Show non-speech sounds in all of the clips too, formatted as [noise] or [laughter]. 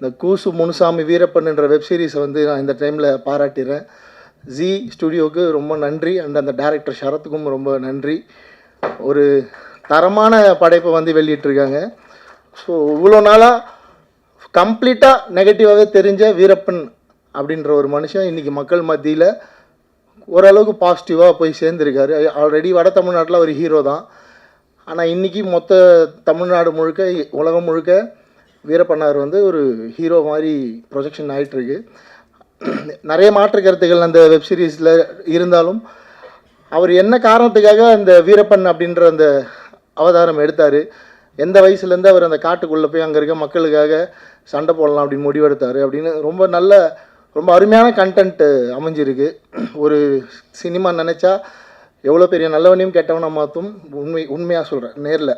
இந்த கூசு முனுசாமி வீரப்பன் என்ற வெப் சீரிஸை வந்து நான் இந்த டைமில் பாராட்டிடுறேன். ஜி ஸ்டுடியோவுக்கு ரொம்ப நன்றி. அண்ட் அந்த டேரக்டர் சரத்துக்கும் ரொம்ப நன்றி. ஒரு தரமான படைப்பை வந்து வெளியிட்டிருக்காங்க. ஸோ இவ்வளோ நாளாக கம்ப்ளீட்டாக நெகட்டிவாகவே தெரிஞ்ச வீரப்பன் அப்படின்ற ஒரு மனுஷன் இன்றைக்கி மக்கள் மத்தியில் ஓரளவுக்கு பாசிட்டிவாக போய் சேர்ந்துருக்காரு. ஆல்ரெடி வட தமிழ்நாட்டில் ஒரு ஹீரோ தான். ஆனால் இன்றைக்கி மொத்த தமிழ்நாடு முழுக்க உலகம் முழுக்க வீரப்பன்னார் வந்து ஒரு ஹீரோ மாதிரி ப்ரொஜெக்ஷன் ஆகிட்டுருக்கு நிறைய மாற்று கருத்துக்கள் அந்த வெப் சீரிஸில் இருந்தாலும் அவர் என்ன காரணத்துக்காக அந்த வீரப்பன் அப்படின்ற அந்த அவதாரம் எடுத்தார்? எந்த வயசுலேருந்து அவர் அந்த காட்டுக்குள்ளே போய் அங்கே இருக்க மக்களுக்காக சண்டை போடலாம் அப்படின்னு முடிவெடுத்தார் அப்படின்னு ரொம்ப நல்ல ரொம்ப அருமையான கண்டென்ட் அமைஞ்சிருக்கு. ஒரு சினிமா நினச்சா எவ்வளோ பெரிய நல்லவனையும் கெட்டவனை மாற்றும் உண்மை உண்மையாக சொல்கிறேன் நேரில்.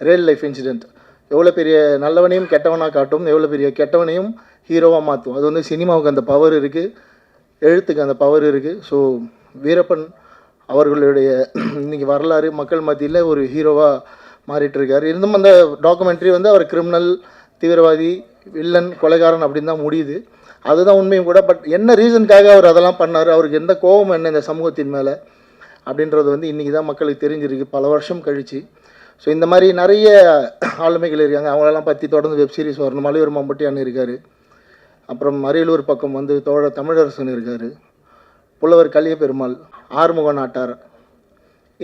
ரியல் லைஃப் இன்சிடெண்ட் எவ்வளோ பெரிய நல்லவனையும் கெட்டவனாக காட்டும் எவ்வளோ பெரிய கெட்டவனையும் ஹீரோவாக மாற்றும் அது வந்து சினிமாவுக்கு அந்த பவர் இருக்குது எழுத்துக்கு அந்த பவர் இருக்குது ஸோ வீரப்பன் அவர்களுடைய [clears throat] இன்னைக்கு வரலாறு மக்கள் மத்தியில் ஒரு ஹீரோவாக மாறிட்டுருக்கார். இருந்தும் அந்த டாக்குமெண்ட்ரி வந்து அவர் கிரிமினல் தீவிரவாதி வில்லன் கொலைகாரன் அப்படின்னு தான் முடியுது. அதுதான் உண்மையும் கூட. பட் என்ன ரீசனுக்காக அவர் அதெல்லாம் பண்ணார்? அவருக்கு எந்த கோபம் என்ன இந்த சமூகத்தின் மேலே? அப்படின்றது வந்து இன்றைக்கி தான் மக்களுக்கு தெரிஞ்சிருக்கு. பல வருஷம் கழிச்சு. ஸோ இந்த மாதிரி நிறைய ஆளுமைகள் இருக்காங்க. அவங்களெல்லாம் பற்றி தொடர்ந்து வெப் சீரிஸ் வரணும். மலையூர் மம்பட்டியான் இருக்கார். அப்புறம் அரியலூர் பக்கம் வந்து தோழ தமிழரசன் இருக்கார். புலவர் கலிய பெருமாள் ஆறுமுக நாட்டார்.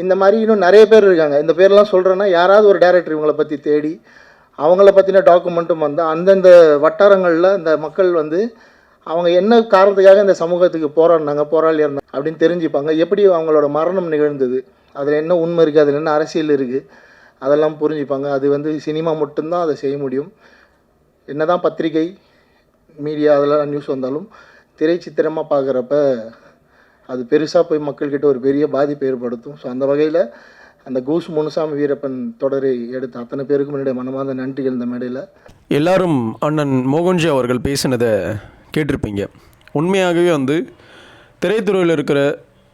இந்த மாதிரி இன்னும் நிறைய பேர் இருக்காங்க. இந்த பேர்லாம் சொல்கிறேன்னா யாராவது ஒரு டேரக்டர் இவங்களை பற்றி தேடி அவங்கள பற்றின டாக்குமெண்ட்டும் வந்து அந்தந்த வட்டாரங்களில் இந்த மக்கள் வந்து அவங்க என்ன காரணத்துக்காக இந்த சமூகத்துக்கு போராடினாங்க போராளியாக இருந்தாங்க அப்படின்னு தெரிஞ்சுப்பாங்க. எப்படி அவங்களோட மரணம் நிகழ்ந்தது? அதில் என்ன உண்மை இருக்குது அதில் என்ன அரசியல் இருக்குது அதெல்லாம் புரிஞ்சுப்பாங்க. அது வந்து சினிமா மட்டும்தான் அதை செய்ய முடியும். என்னதான் பத்திரிகை மீடியா அதெல்லாம் நியூஸ் வந்தாலும் திரைச்சித்திரமாக பார்க்குறப்ப அது பெருசாக போய் மக்கள்கிட்ட ஒரு பெரிய பாதிப்பை ஏற்படுத்தும். ஸோ அந்த வகையில் அந்த கூஸ் முனுசாமி வீரப்பன் தொடரை எடுத்த அத்தனை பேருக்கும் என்னுடைய மனமார்ந்த நன்றிகள் இந்த மேடையில். எல்லாரும் அண்ணன் மோகன்ஜி அவர்கள் பேசினதை கேட்டிருப்பீங்க. உண்மையாகவே வந்து திரைத்துறையில் இருக்கிற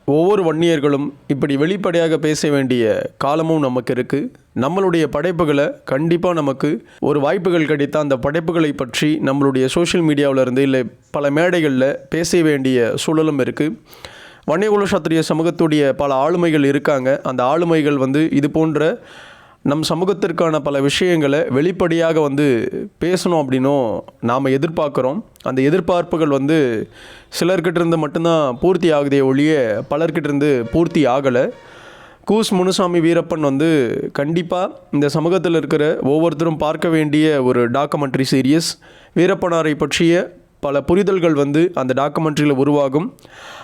ஒவ்வொரு வன்னியர்களும் இப்படி வெளிப்படையாக பேச வேண்டிய காலமும் நமக்கு இருக்குது நம்மளுடைய படைப்புகளை கண்டிப்பாக நமக்கு ஒரு வாய்ப்புகள் கிடைத்தால் அந்த படைப்புகளை பற்றி நம்மளுடைய சோஷியல் மீடியாவில் இருந்து இல்லை பல மேடைகளில் பேச வேண்டிய சூழலும் இருக்குது வன்னியகுல சாத்திரிய சமூகத்துடைய பல ஆளுமைகள் இருக்காங்க. அந்த ஆளுமைகள் வந்து இது போன்ற நம் சமூகத்திற்கான பல விஷயங்களை வெளிப்படையாக வந்து பேசணும் அப்படின்னும் நாம் எதிர்பார்க்குறோம். அந்த எதிர்பார்ப்புகள் வந்து சிலர்கிட்ட இருந்து மட்டும்தான் பூர்த்தி ஆகுதே ஒழிய பலர்கிட்ட இருந்து பூர்த்தி ஆகலை. கூஸ் முனுசாமி வீரப்பன் வந்து கண்டிப்பாக இந்த சமூகத்தில் இருக்கிற ஒவ்வொருத்தரும் பார்க்க வேண்டிய ஒரு டாக்குமெண்ட்ரி சீரியஸ் வீரப்பனாரை பற்றிய பல புரிதல்கள் வந்து அந்த டாக்குமெண்ட்ரியில் உருவாகும்.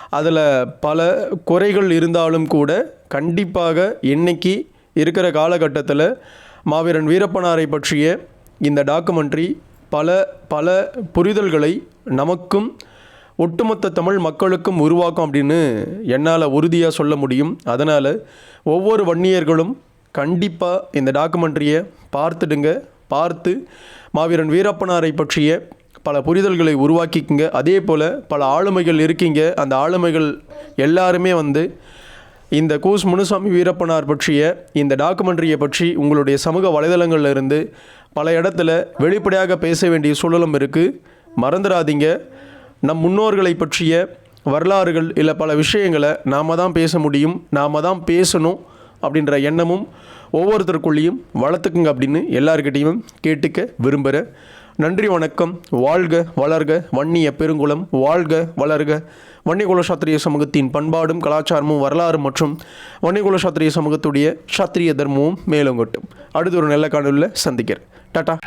அதில் பல குறைகள் இருந்தாலும் கூட கண்டிப்பாக இன்னைக்கு இருக்கிற காலகட்டத்தில் மாவீரன் வீரப்பனாரை பற்றிய இந்த டாக்குமெண்ட்ரி பல பல புரிதல்களை நமக்கும் ஒட்டுமொத்த தமிழ் மக்களுக்கும் உருவாக்கும் அப்படின்னு என்னால் உறுதியாக சொல்ல முடியும். அதனால் ஒவ்வொரு வன்னியர்களும் கண்டிப்பாக இந்த டாக்குமெண்ட்ரியை பார்த்துடுங்க. பார்த்து மாவீரன் வீரப்பனாரை பற்றிய பல புரிதல்களை உருவாக்கிக்குங்க. அதே போல் பல ஆளுமைகள் இருக்கீங்க. அந்த ஆளுமைகள் எல்லாருமே வந்து இந்த கூஸ் முனுசாமி வீரப்பனார் பற்றிய இந்த டாக்குமெண்ட்ரியை பற்றி உங்களுடைய சமூக வலைதளங்களில் இருந்து பல இடத்துல வெளிப்படையாக பேச வேண்டிய சூழலும் இருக்குது மறந்துடாதீங்க. நம் முன்னோர்களை பற்றிய வரலாறுகள் இல்லை பல விஷயங்களை நாம் தான் பேச முடியும் நாம் தான் பேசணும் அப்படின்ற எண்ணமும் ஒவ்வொருத்தருக்குள்ளேயும் வளர்த்துக்குங்க அப்படின்னு எல்லாருக்கிட்டையும் கேட்டுக்க விரும்புகிறேன் நன்றி வணக்கம். வாழ்க வளர்க. வன்னிய பெருங்குளம். வாழ்க வளர்க. வன்னிகுல சாத்திரிய சமூகத்தின் பண்பாடும் கலாச்சாரமும் வரலாறு மற்றும் வன்னிகுல சாத்திரிய சமூகத்துடைய சாத்திரிய தர்மமும் மேலோங்கட்டும். அடுத்த ஒரு நல்ல காணொலியில் சந்திக்கிறேன். டாட்டா